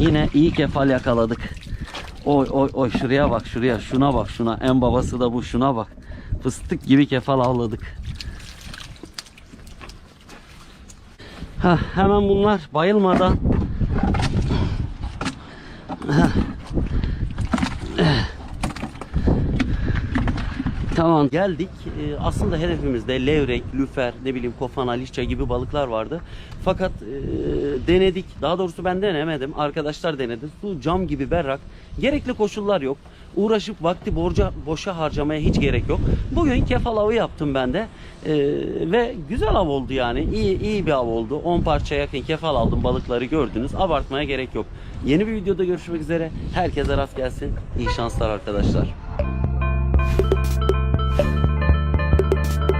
Yine iyi kefal yakaladık. Oy oy oy şuraya bak şuraya şuna bak şuna en babası da bu şuna bak. Fıstık gibi kefal avladık. Ha, hemen bunlar bayılmadan Tamam geldik. Ee, aslında hedefimizde levrek, lüfer, ne bileyim kofana, liçe gibi balıklar vardı. Fakat e, denedik. Daha doğrusu ben denemedim. Arkadaşlar denedi. Su cam gibi berrak. Gerekli koşullar yok. Uğraşıp vakti borca, boşa harcamaya hiç gerek yok. Bugün kefal avı yaptım ben de. Ee, ve güzel av oldu yani. İyi, iyi bir av oldu. 10 parça yakın kefal aldım. Balıkları gördünüz. Abartmaya gerek yok. Yeni bir videoda görüşmek üzere. Herkese rast gelsin. İyi şanslar arkadaşlar. thank you